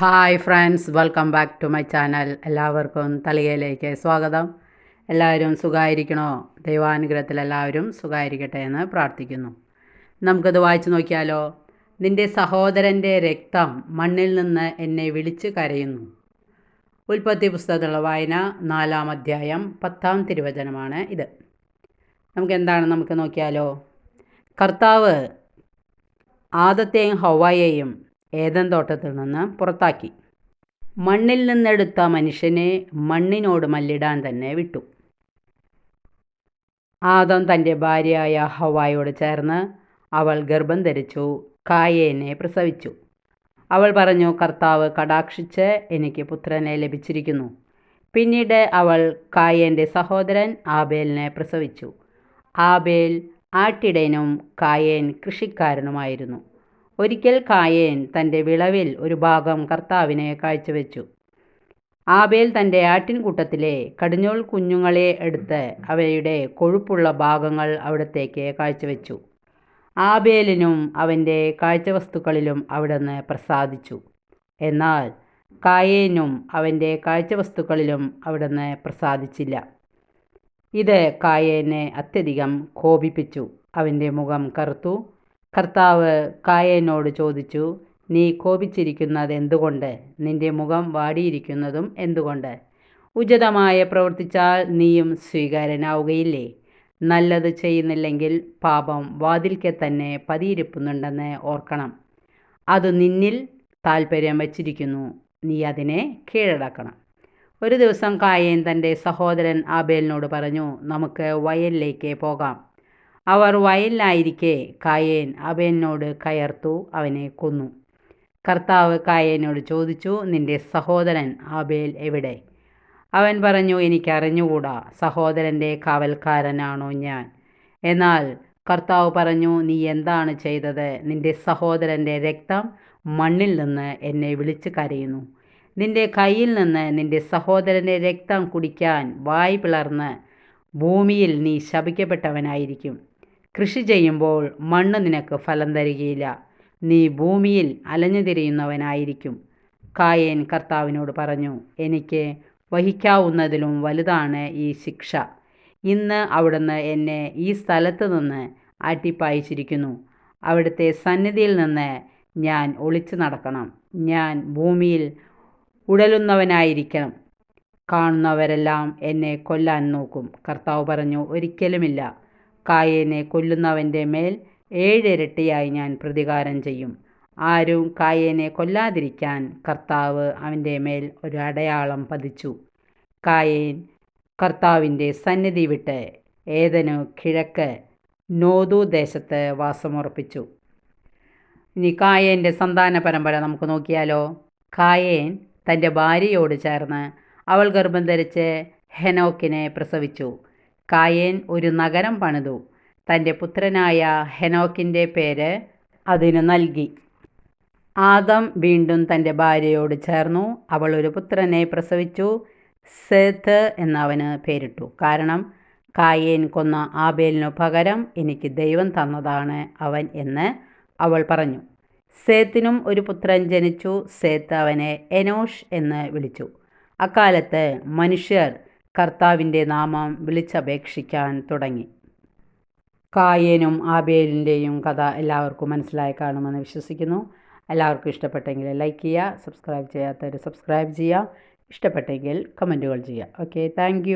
Hi friends welcome back to my channel എല്ലാവർക്കും തളികയിലേക്ക് സ്വാഗതം. എല്ലാവരും സുഖമായിരിക്കണോ ദൈവാനുഗ്രഹത്തിൽ എല്ലാവരും സുഖമായിരിക്കട്ടെ എന്ന് പ്രാർത്ഥിക്കുന്നു. നമുക്കത് വായിച്ചു നോക്കിയാലോ? നിന്റെ സഹോദരന്റെ രക്തം മണ്ണിൽ നിന്ന് എന്നെ വിളിച്ച് കരയുന്നു. ഉൽപ്പത്തി പുസ്തകത്തിലുള്ള വായന നാലാം അധ്യായം പത്താം തിരുവചനമാണ് ഇത്. നമുക്ക് എന്താണ് നമുക്ക് നോക്കിയാലോ? കർത്താവ് ആദത്തെയും ഹവായെയും ഏതൻ തോട്ടത്തിൽ നിന്ന് പുറത്താക്കി. മണ്ണിൽ നിന്നെടുത്ത മനുഷ്യനെ മണ്ണിനോട് മല്ലിടാൻ തന്നെ വിട്ടു. ആദം തന്റെ ഭാര്യയായ ഹവായോട് ചേർന്ന് അവൾ ഗർഭം ധരിച്ചു കായേനെ പ്രസവിച്ചു. അവൾ പറഞ്ഞു കർത്താവ് കടാക്ഷിച്ച് എനിക്ക് പുത്രനെ ലഭിച്ചിരിക്കുന്നു. പിന്നീട് അവൾ കായേന്റെ സഹോദരൻ ആബേലിനെ പ്രസവിച്ചു. ആബേൽ ആട്ടിടയനും കായേൻ കൃഷിക്കാരനുമായിരുന്നു. ഒരിക്കൽ കായേൻ തന്റെ വിളവിൽ ഒരു ഭാഗം കർത്താവിനെ കാഴ്ചവെച്ചു. ആബേൽ തന്റെ ആട്ടിൻകൂട്ടത്തിലെ കടിഞ്ഞോൾ കുഞ്ഞുങ്ങളെ എടുത്ത് അവയുടെ കൊഴുപ്പുള്ള ഭാഗങ്ങൾ അവിടത്തേക്ക് കാഴ്ചവെച്ചു. ആബേലിനും അവന്റെ കാഴ്ചവസ്തുക്കളിലും അവിടുന്ന് പ്രസാദിച്ചു. എന്നാൽ കായേനും അവന്റെ കാഴ്ചവസ്തുക്കളിലും അവിടുന്ന് പ്രസാദിച്ചില്ല. ഇത് കായേനെ അത്യധികം കോപിപ്പിച്ചു. അവന്റെ മുഖം കറുത്തു. കർത്താവ് കായനോട് ചോദിച്ചു നീ കോപിച്ചിരിക്കുന്നത് എന്തുകൊണ്ട്? നിന്റെ മുഖം വാടിയിരിക്കുന്നതും എന്തുകൊണ്ട്? ഉചിതമായ പ്രവർത്തിച്ചാൽ നീയും സ്വീകാരനാവുകയില്ലേ നല്ലത് ചെയ്യുന്നില്ലെങ്കിൽ പാപം വാതിൽക്കെ തന്നെ പതിയിരിപ്പുന്നുണ്ടെന്ന് ഓർക്കണം. അത് നിന്നിൽ താൽപ്പര്യം വച്ചിരിക്കുന്നു. നീ അതിനെ കീഴടക്കണം. ഒരു ദിവസം കായേൻ തന്റെ സഹോദരൻ ആബേലിനോട് പറഞ്ഞു നമുക്ക് വയലിലേക്ക് പോകാം. അവർ വയലിലായിരിക്കെ. കായേൻ അവനോട് കയർത്തു അവനെ കൊന്നു. കർത്താവ് കായേനോട് ചോദിച്ചു നിന്റെ സഹോദരൻ ആബേൽ എവിടെ? അവൻ പറഞ്ഞു എനിക്കറിഞ്ഞുകൂടാ സഹോദരന്റെ കാവൽക്കാരനാണോ ഞാൻ. എന്നാൽ കർത്താവ് പറഞ്ഞു നീ എന്താണ് ചെയ്തത്? നിന്റെ സഹോദരന്റെ രക്തം മണ്ണിൽ നിന്ന് എന്നെ വിളിച്ചു കരയുന്നു. നിന്റെ കയ്യിൽ നിന്ന് നിന്റെ സഹോദരന്റെ രക്തം കുടിക്കാൻ വായ് പിളർന്ന് ഭൂമിയിൽ നീ ശപിക്കപ്പെട്ടവനായിരിക്കും. കൃഷി ചെയ്യുമ്പോൾ മണ്ണ് നിനക്ക് ഫലം തരികയില്ല. നീ ഭൂമിയിൽ അലഞ്ഞു തിരിയുന്നവനായിരിക്കും. കായേൻ കർത്താവിനോട് പറഞ്ഞു എനിക്ക് വഹിക്കാവുന്നതിലും വലുതാണ് ഈ ശിക്ഷ. ഇന്ന് അവിടുന്ന് എന്നെ ഈ സ്ഥലത്ത് നിന്ന് അട്ടിപ്പായിച്ചിരിക്കുന്നു. അവിടുത്തെ സന്നിധിയിൽ നിന്ന് ഞാൻ ഒളിച്ചു നടക്കണം. ഞാൻ ഭൂമിയിൽ ഉടലുന്നവനായിരിക്കണം. കാണുന്നവരെല്ലാം എന്നെ കൊല്ലാൻ നോക്കും. കർത്താവ് പറഞ്ഞു ഒരിക്കലുമില്ല. കായേനെ കൊല്ലുന്നവന്റെ മേൽ ഏഴിരട്ടിയായി ഞാൻ പ്രതികാരം ചെയ്യും. ആരും കായേനെ കൊല്ലാതിരിക്കാൻ കർത്താവ് അവന്റെ മേൽ ഒരു അടയാളം പതിച്ചു. കായേൻ കർത്താവിന്റെ സന്നിധി വിട്ട് ഏതനു കിഴക്ക് നോദു ദേശത്ത് വാസമുറപ്പിച്ചു. ഇനി കായേന്റെ സന്താന പരമ്പര നമുക്ക് നോക്കിയാലോ? കായേൻ തന്റെ ഭാര്യയോട് ചേർന്ന് അവൾ ഗർഭം ധരിച്ച് ഹെനോക്കിനെ പ്രസവിച്ചു. കായേൻ ഒരു നഗരം പണിതു. തന്റെ പുത്രനായ ഹെനോക്കിന്റെ പേര് അതിനു നൽകി. ആദം വീണ്ടും തന്റെ ഭാര്യയോട് ചേർന്നു. അവൾ ഒരു പുത്രനെ പ്രസവിച്ചു. സേത്ത് എന്നവന് പേരിട്ടു. കാരണം കായേൻ കൊന്ന ആബേലിനു പകരം എനിക്ക് ദൈവം തന്നതാണ് അവൻ എന്ന് അവൾ പറഞ്ഞു. സേത്തിനും ഒരു പുത്രൻ ജനിച്ചു. സേത്ത് അവനെ എനോഷ് എന്ന് വിളിച്ചു. അക്കാലത്ത് മനുഷ്യർ കർത്താവിന്റെ നാമം വിളിച്ചപേക്ഷിക്കാൻ തുടങ്ങി. കായേനും ആബേലിന്റെയും കഥ എല്ലാവർക്കും മനസ്സിലായി കാണുമെന്ന് വിശ്വസിക്കുന്നു. എല്ലാവർക്കും ഇഷ്ടപ്പെട്ടെങ്കിൽ ലൈക്ക് ചെയ്യുക സബ്സ്ക്രൈബ് ചെയ്യാത്തവർ സബ്സ്ക്രൈബ് ചെയ്യുക ഇഷ്ടപ്പെട്ടെങ്കിൽ കമന്റുകൾ ചെയ്യുക. Okay thank